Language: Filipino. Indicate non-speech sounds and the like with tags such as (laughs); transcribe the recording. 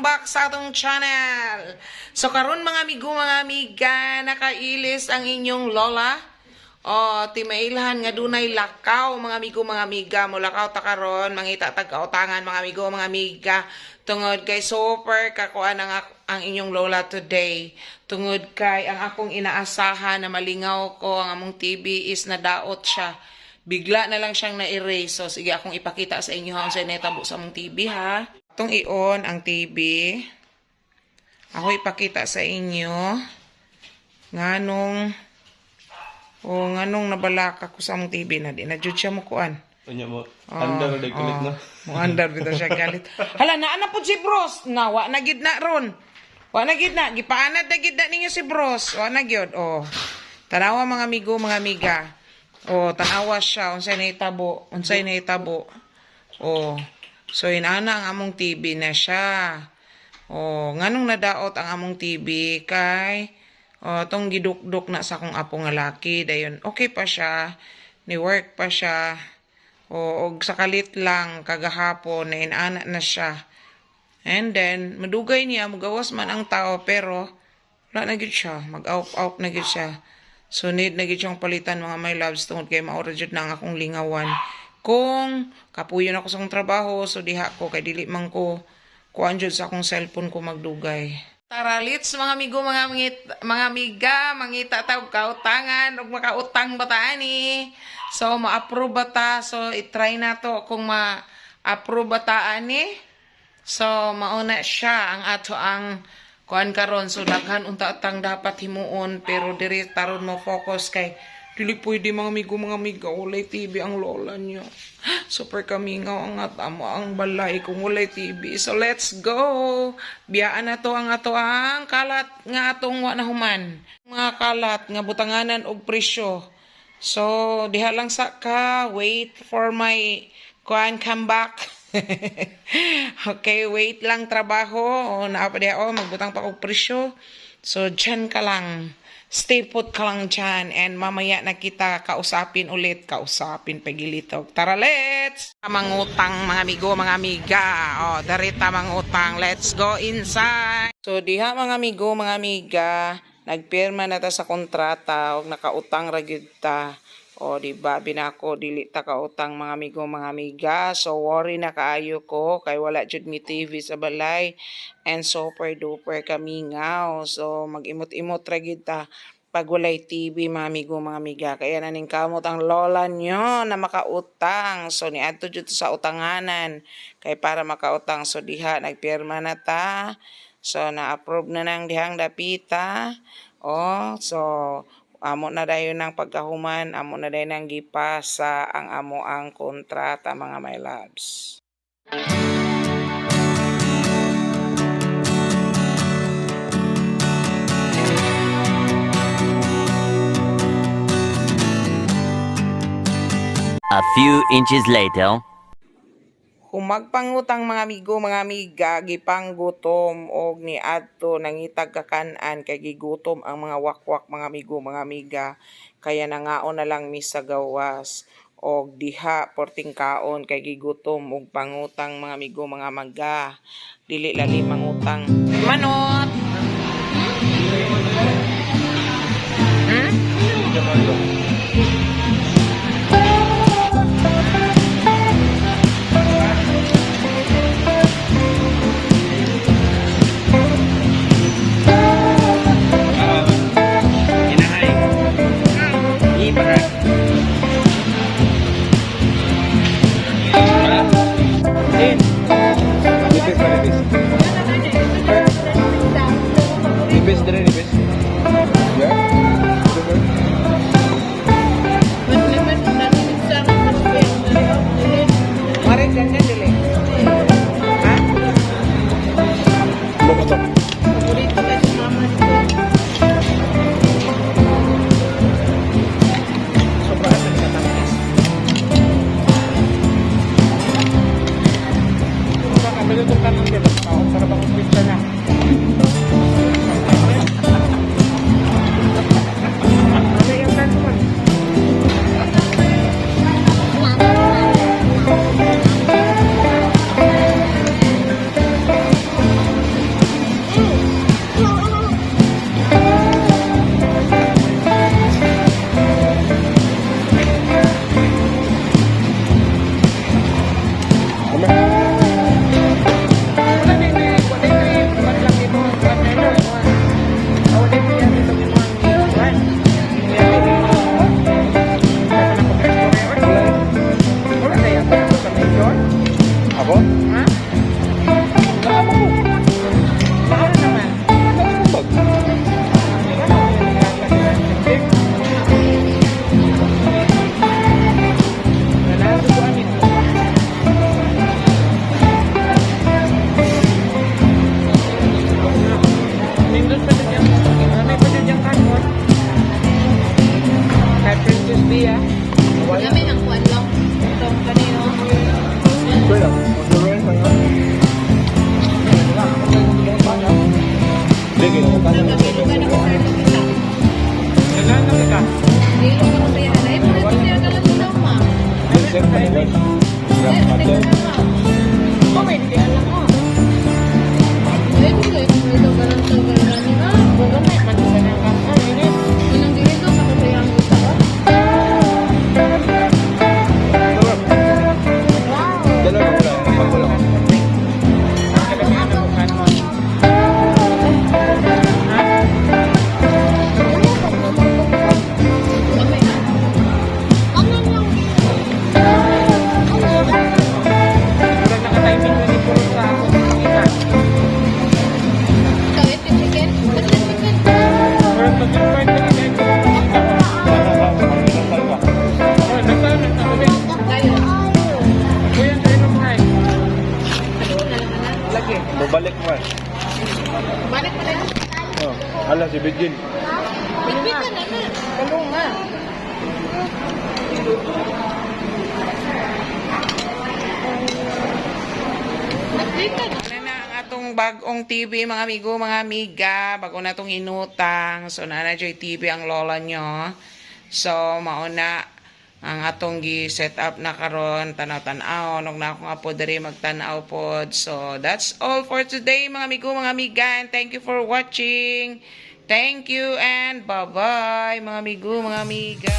welcome back sa atong channel. So karon mga amigo mga amiga, nakailis ang inyong lola. O timailhan nga dunay lakaw mga amigo mga amiga, mo lakaw ta karon mangita tag kautangan mga amigo mga amiga. Tungod kay super kakuan ang ang inyong lola today. Tungod kay ang akong inaasahan na malingaw ko ang among TV is nadaot siya bigla na lang siyang na-erase. So, sige akong ipakita sa inyo ha, sa netabo sa mong TV ha. Itong i-on ang TV. Ako ipakita sa inyo. Nganong, o nganong nabalaka ko sa mong TV na di. Na-jud siya mo kuan. Kanya mo, under na kulit na. Mo under bitaw siya galit. Hala na ana pud si Bros. Na wa na gid na ron. Wa na gid na gipaanad na gid na ninyo si Bros. Wa na gyud. Oh. Tanawa mga amigo, mga amiga. Oh, tanawa siya unsay nahitabo, unsay nahitabo. Oh. So inana ang among TV na siya. Oh, nganong nadaot ang among TV kay oh, tong gidukdok na sa akong apo nga laki dayon. Okay pa siya. Ni work pa siya. O, og sa kalit lang kagahapon na inana na siya. And then, madugay niya, magawas man ang tao, pero wala na gid siya. Mag-out-out na gid siya. So, need na gid siyang palitan mga my loves tungod kay maura jud na ang akong lingawan. Kung kapuyon ako sa akong trabaho, so diha ko, kay dili man ko kuan sa akong cellphone ko magdugay. Tara, let's mga amigo, mga mangit, mga amiga, mangita tawag kautangan, ug makautang ba ani? So, ma-approve ba ta? So, itry na to kung ma-approve ba ta ani? So, mauna siya ang ato ang kuan karon so daghan unta atang dapat himuon pero diri taron mo focus kay dili pwede mga amigo mga amiga walay TV ang lola niyo. Super kamingaw ang atamo ang balay kung walay TV. So let's go. Biyaan na to ang ato ang kalat nga atong wa na human. Mga kalat nga butanganan og presyo. So diha lang sa ka wait for my kuan come back. (laughs) okay, wait lang trabaho. O, naa pa diha, oh, magbutang pa og presyo. So, dyan ka lang. Stay put ka lang dyan. And mamaya na kita kausapin ulit. Kausapin pagilitog. Tara, let's! Mangutang, mga amigo, mga amiga. O, darita mangutang. Let's go inside. So, diha, mga amigo, mga amiga. Nagpirma na ta sa kontrata. O, nakautang ragid ta. O, di ba, binako, dili ta kautang mga amigo, mga amiga. So, worry na kaayo ko, kay wala jud mi TV sa balay. And super duper kamingaw. So, mag-imot-imot ra gid ta pag walay TV, mga amigo, mga amiga. Kaya naning kamot ang lola nyo na makautang. So, niadto jud to sa utanganan. Kay para makautang, so diha, nagpirma na ta. So, na-approve na ng dihang dapita. Oh, so, amo na dayon ng pagkahuman, amo na dayon ng gipasa ang amo ang kontrata mga my loves. A few inches later. Humagpangutang mga amigo, mga amiga, gipanggutom og ni adto nangitag kakanan kay gigutom ang mga wakwak mga amigo, mga amiga. Kaya nangaon na lang mi sa gawas og diha porting kaon kay gigutom og pangutang mga amigo, mga maga. Dili lali mangutang. Manot. Hmm? Nipis Si Bidjin. Bitbit na naman. Kalong nga. Na. Ano na ang atong bagong TV, mga amigo, mga amiga. Bago na itong inutang. So, na na Joy TV ang lola nyo. So, mauna ang atong gi-set up na karon tanaw-tanaw nog na ako nga po diri magtanaw pod so that's all for today mga amigo mga amiga and thank you for watching thank you and bye bye mga amigo mga amiga